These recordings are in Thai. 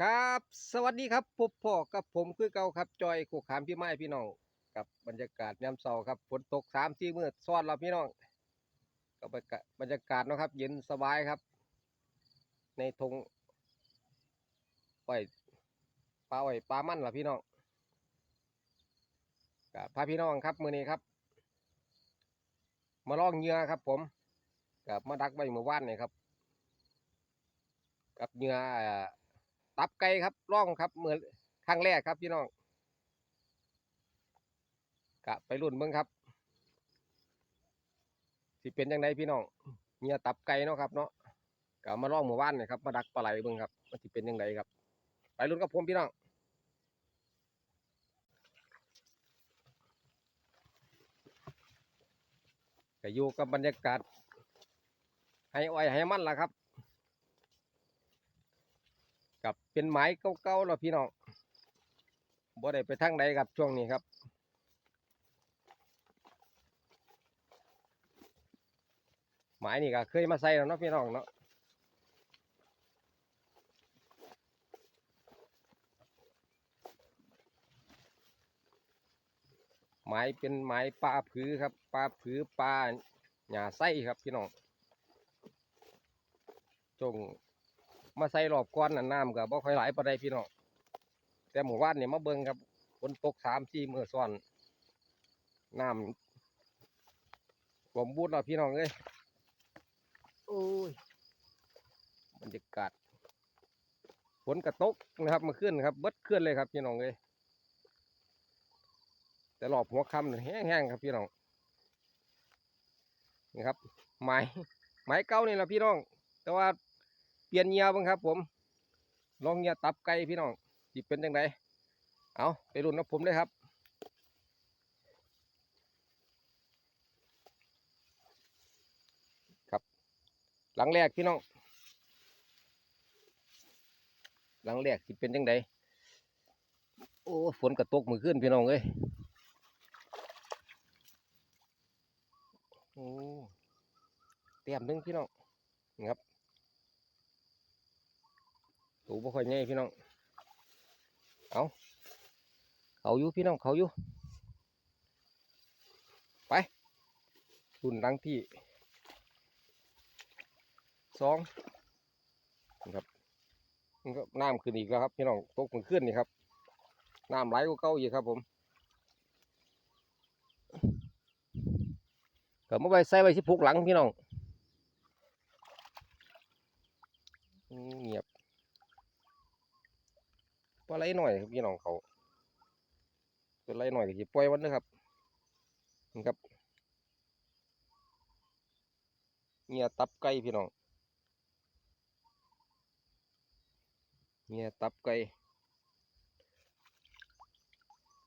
ครับ สวัสดีครับพบพ่อกับผมคือเก่าครับจอยกูขามพี่ไม้พี่น้องกับบรรยากาศยามเช้าครับฝนตกสามสี่มื้อซ้อนเราพี่น้องกับบรรยากาศนะครับ เย็นสบายครับ ในทงปล่อยปลาอ้อยปลามันล่ะพี่น้องกับพาพี่น้องครับมือนี้ครับ มาล่องเหยื่อครับ ผมกับมาดักไว้เมื่อวานนี่ครับ กับเหยื่อเอ่อ ตับไก่ครับร่องครับเหมื่อครั้งแรกครับพี่น้องกะไปรุ่นเบิ่งครับสิเป็นยังไงพี่น้องเหยื่อตับไก่เนาะครับเนาะกะมาล่องเมื่อวานนี่ครับมาดักปลาไหลเบิ่งครับว่าสิเป็นยังไงครับ ไปรุ่นกับผมพี่น้องก็อยู่กับบรรยากาศให้อ้อยให้มันล่ะครับ กับเป็นไม้เก่าๆแล้วพี่น้องบ่ได้ไปทางใดครับช่วงนี้ครับ ไม้นี่ก็เคยมาใส่แล้วเนาะพี่น้องเนาะไม้เป็นไม้ปลาผือครับปลาผือปลาหญ้าไส้ครับพี่น้องจง มาใส่รอบก้อนน่ะน้ำก็บ่ค่อยไหลปานใดพี่น้องแต่หมู่บ้านเนี่ยมาเบิ่งครับฝนตกสามสี่มือซ้อนน้ำท่วมบูดแล้วพี่น้องเอ้ยโอ้ยบรรยากาศฝนกระตกนะครับมาขึ้นครับเบิดขึ้นเลยครับพี่น้องเอ้ยแต่รอบหัวค่ำนี่แห้งๆครับพี่น้องนี่ครับไม้ไม้เก่านี่แหละพี่น้อง แต่ว่า ปลี่ยนเหยียบ้างครับ ผม ลองเหยียตับไก่พี่น้องสิเป็นจังไดเอาไปรุ่นกับผมเลยครับครับหลังแรกพี่น้อง หลังแรกสิเป็นจังไดโอ้ฝนกระตกมือขึ้นพี่น้องเอ้ยโอ้เตรียมหนึงพี่น้องนะครับ ตูบ่ค่อยใหญ่พี่น้อง เอาเขาอยู่พี่น้องเขาอยู่ ไปรุ่นดังที่สองนี่ครับมันก็น้ำขึ้นอีกแล้วครับ พี่น้องตกมันขึ้นนี่ครับน้ำไหลกว่าเก่าอีกครับผมเก็มาไว้ใส่ไว้ที่พุกหลังพี่น้องเงียบ ปลาไหลหน่อยครับพี่น้องเขาตัวไหลหน่อยก็จะปล่อยวันนะครับนี่ครับเงียตับไก่พี่น้องเงียตับไก่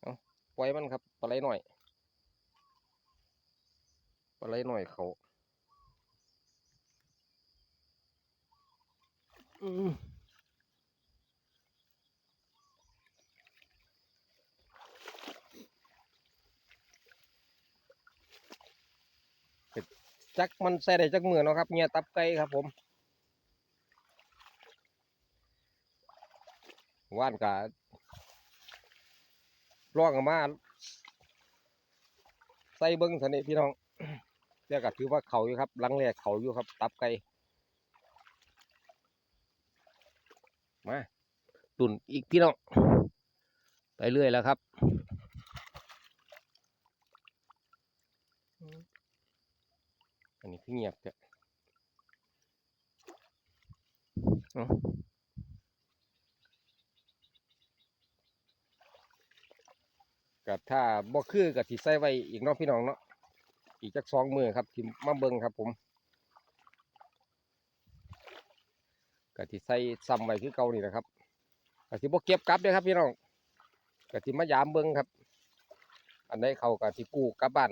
เอาปล่อยมันครับปลาไหลหน่อยปลาไหลหน่อยเขาอืม จักมันใส่ได้จักมือเนาะครับเงียตับไก่ครับผมว่านกะล่องมาใส่เบิ้งสนิพี่น้องเรียกก็ถือว่าเขาอยู่ครับลังแรกเขาอยู่ครับ ตับไก่มาตุ่นอีกพี่น้องไปเรื่อยแล้วครับ อันนี้คือเงียบจ้ะเอ้าก็ถ้าบ่คือก็สิใส่ไว้อีกเนาะพี่น้องเนาะอีกจักสองมือครับที่มาเบิงครับผมก็สิใส่ซ้ำไว้คือเก่านี่แหละครับก็สิบ่เก็บกลับเด้อครับพี่น้องก็สิมายามเบิงครับ อันใดเขาก็สิกู้กลับบ้าน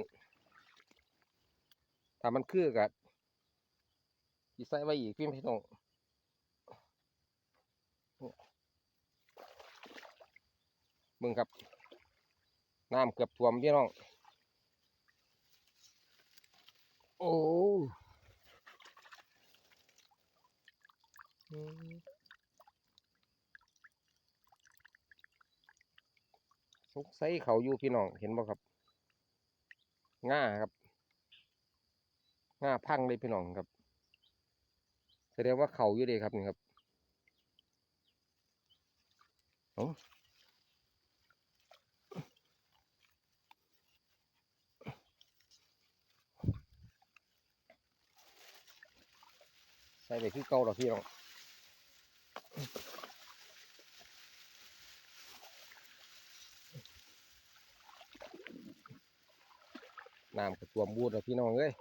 ถ้ามันคือกับอีใส่ไว้อีกพี่พี่น้องมึงครับ น้ำเกือบท่วมพี่น้อง โอ้สงสัยเขาอยู่พี่น้อง เห็นบ่ครับ ง่าครับ ง่าพังเลยพี่น้องครับ แสดงว่าเขาอยู่เดีครับนี่ครับเอาใส่ไปคือเก่าหรอพี่น้องน้ำกระตัวมบูดแล้วพี่น้องเอ้ย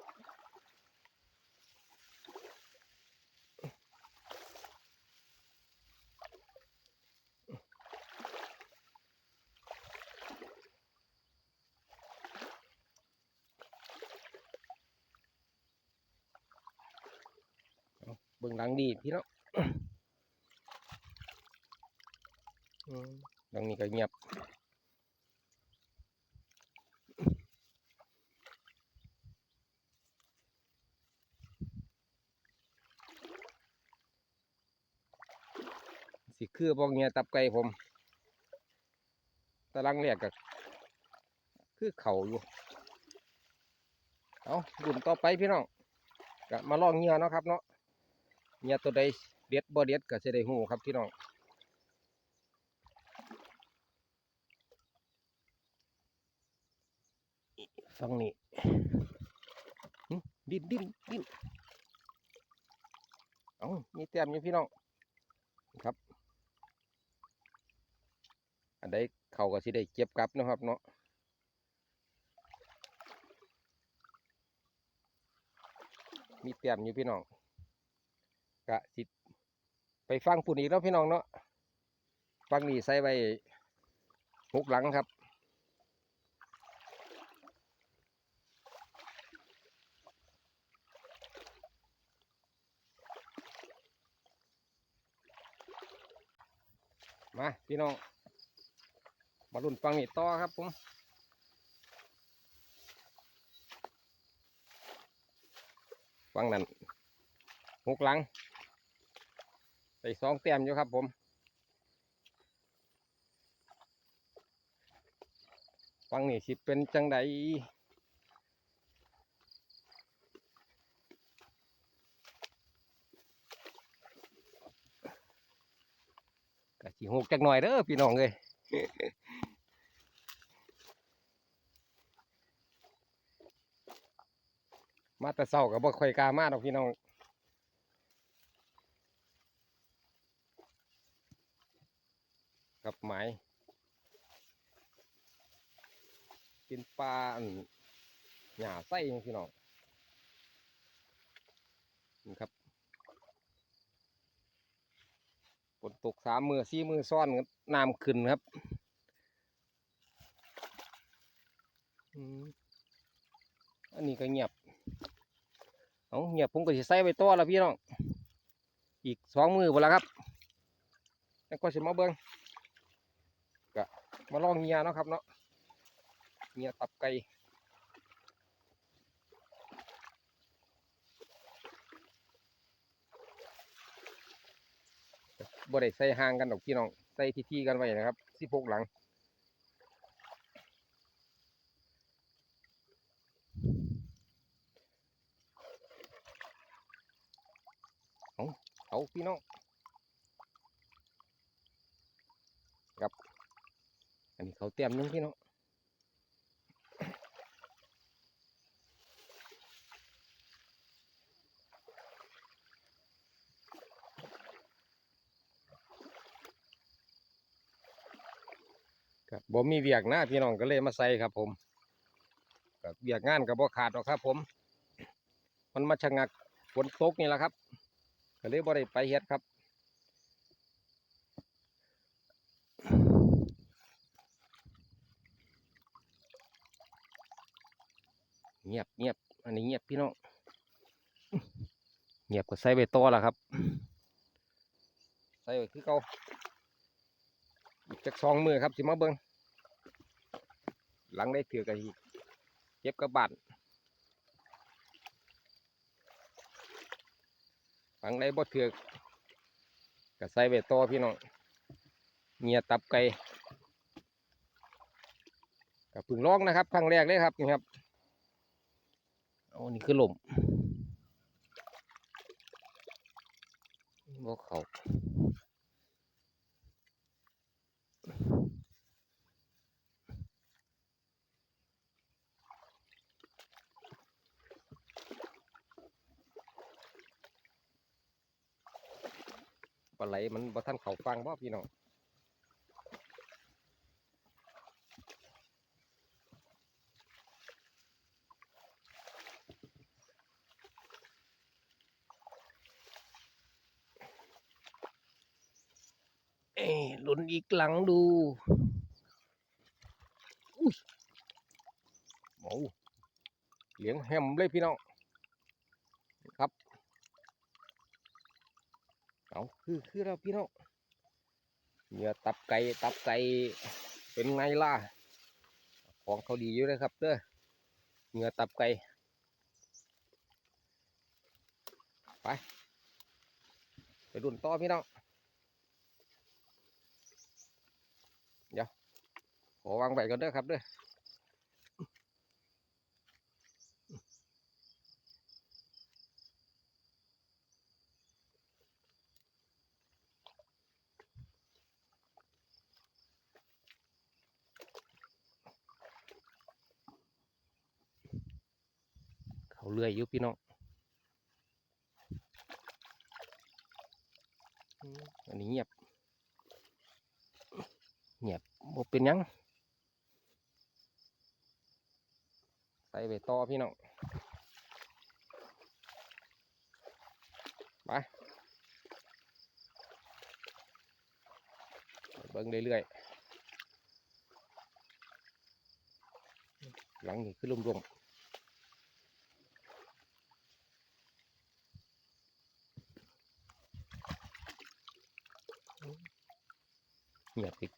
บิ่งหลังดีพี่เนาะอืมหลังนี้ก็เงียบสิคือพวกเนี้ยตับไก่ผมตะลังแรกก็คือเขาอยู่ เอาบุญต่อไปพี่น้องก็มาลองเงื่อเนาะครับเนาะ เนี่ยตัวใดเด็ดบ่เด็ดก็จะได้หูครับพี่น้องฟังนี่ดิ้นดิ้นดิ้นเอามีแต้มอยู่พี่น้องครับ อันใดเขาก็สิได้เก็บกลับนะครับเนาะมีแต้มอยู่พี่น้อง กะสิไปฟังปุ่นอีกแล้วพี่น้องเนาะฟังนี่ใส่ไว้หกหลังครับมาพี่น้องมาลุ่นฟังนี่ต่อครับผมฟังนั่นหกหลัง ไปสองแต้มอยู่ครับผมฟังนี่สิเป็นจังใดกะสิหกจักหน่อยเด้อพี่น้องเอ้ยมาแต่เศร้ากับบ่ค่อยกล้ามาดอกพี่น้อง กับหมายเป็นปลาอันหญ้าไส้พี่น้องนี่ครับฝนตกสามมือสี่มือซ้อนครับน้ำขึ้นครับอันนี้ก็เงียบเอาเงียบผมก็สิใส่ไปต่อแล้วพี่น้อง อีกสองมือหมดแล้วครับ แล้วก็สิมาเบิ้ง มาลองเงียเนาะครับเนาะเงียตับไก่บ่ได้ใส่ห่างกันดอกพี่น้องใส่ที่ๆกันไว้นะครับสิพกหลังเอาพี่น้องครับ อันนี้เขาเตรียมนึงพี่น้องครับบ่มีเวียกหน้าพี่น้องก็เลยมาใส่ครับ ผมกับเวียกงานกับบ่ขาดหรอกครับ ผม มันมาชะงักฝนตกนี่แหละครับ ก็เลยบ่ได้ไปเฮ็ดครับ เงียบเงียบอันนี้เงียบพี่น้อง เงียบก็ใส่ใบตอละครับใส่ไว้คือเก่าจักสองมือครับสิมาเบิงหลังได้ถือกะอีเก็บกระบาดหลังได้บ่ถือกก็ใส่ใบตอพี่น้องเงียตับไก่กับพึ่งร้องนะครับครั้งแรกเลยครับนี่ครับเอานี่คือลม บ่เขาปลาไหลมันบ่ทันเขาฟังบ่พี่น้อง เอ้ยลุ้นอีกหลังดูอุ้ยโอ้เหลียงแฮมเลยพี่น้องครับ เอาคือคือเราพี่น้องเนื้อตับไก่ตับไก่เป็นไงล่ะ ของเขาดีอยู่เลยครับเด้อเนื้อตับไก่ไป ไปดุนต่อพี่น้อง ข อวางไว้ก่อนเด้อครับเด้อเขาเลื่อยอยู่พี่น้องอันนี้เงียบเงียบบ่เป็นยัง ส่ไปต่อพี่น้องไปเบิ้งเรื่อยๆหลังนี่คือลมๆเงียบอีก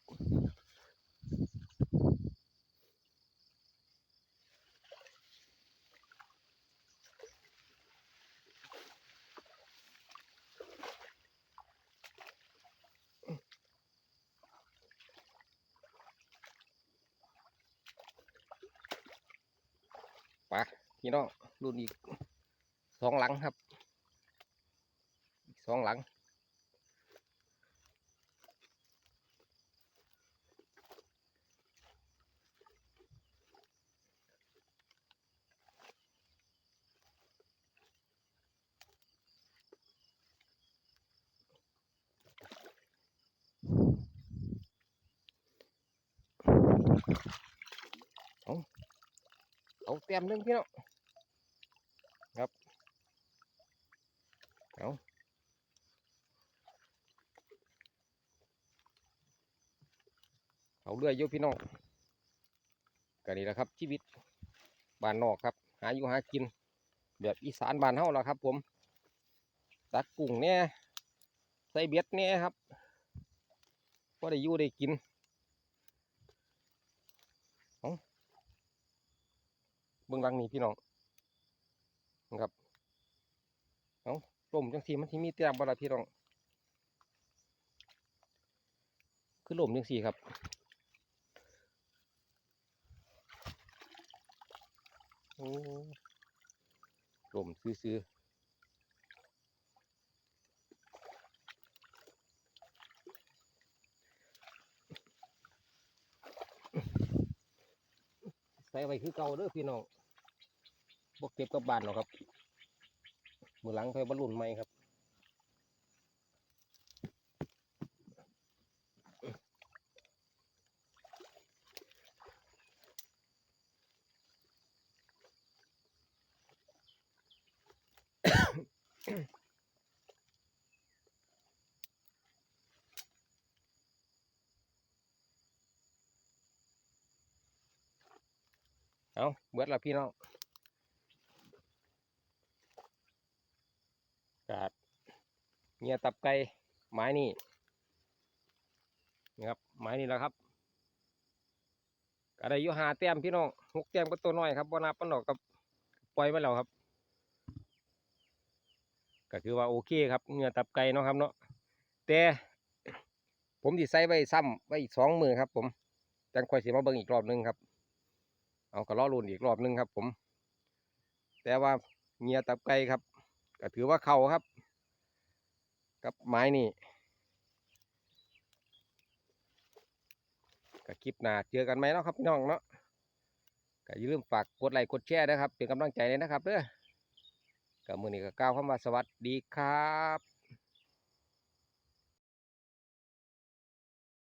ปะพี่น้องรุ่นอีกสองหลังครับ อีกสองหลัง เอาเต็มหนึงพี่น้องครับเอาเอาเรื่อยอยู่พี่น้องก็นี่แหละครับ ชีวิตบ้านนอกครับ หาอยู่หากิน แบบอีสานบ้านเฮาล่ะครับ ผมตักกุ้งเนี่ยใส่เบ็ดเนี่ยครับก็ได้อยู่ได้กิน เบื้องหลังนี่พี่น้องนะครับเอาลมจังสีมันที่มีแต้มบลาพี่น้องคือลมจังสีครับโอ้ลมซื้อๆใส่ไว้คือเก่าเด้อพี่น้อง บกเก็บกับบานหรอกครับ มือหลังไปบรรลุนใหมครับเอาเบิดละพี่น้อง กาดเงียตับไก่ไม้นี่นี่ครับไม้นี่แหละครับกระไดยู่หาแต้มพี่น้องหกแต้มก็ตัวน้อยครับบนับปันดอกกับปล่อยมาแล้วครับ ก็คือว่าโอเคครับเนื้อตับไก่เนาะครับเนาะแต่ผมสิใส่ไว้ซ้ำไว้อีกสองมือครับ ผมจังคอยสิมาเบิ่งอีกรอบหนึงครับ เอาก็รอรุ่นอีกรอบหนึงครับ ผม แต่ว่าเงียตับไก่ครับ ก็ถือว่าเข่าครับ กับไม้นี่ก็คลิปหน้าเจอกันไหมเนาะครับพี่น้องเนาะก็อย่าลืมฝากกดไลค์กดแชร์นะครับ เป็นกำลังใจเลยนะครับเด้อกับมือนี้ก็กล่าวคำว่าสวัสดีครับ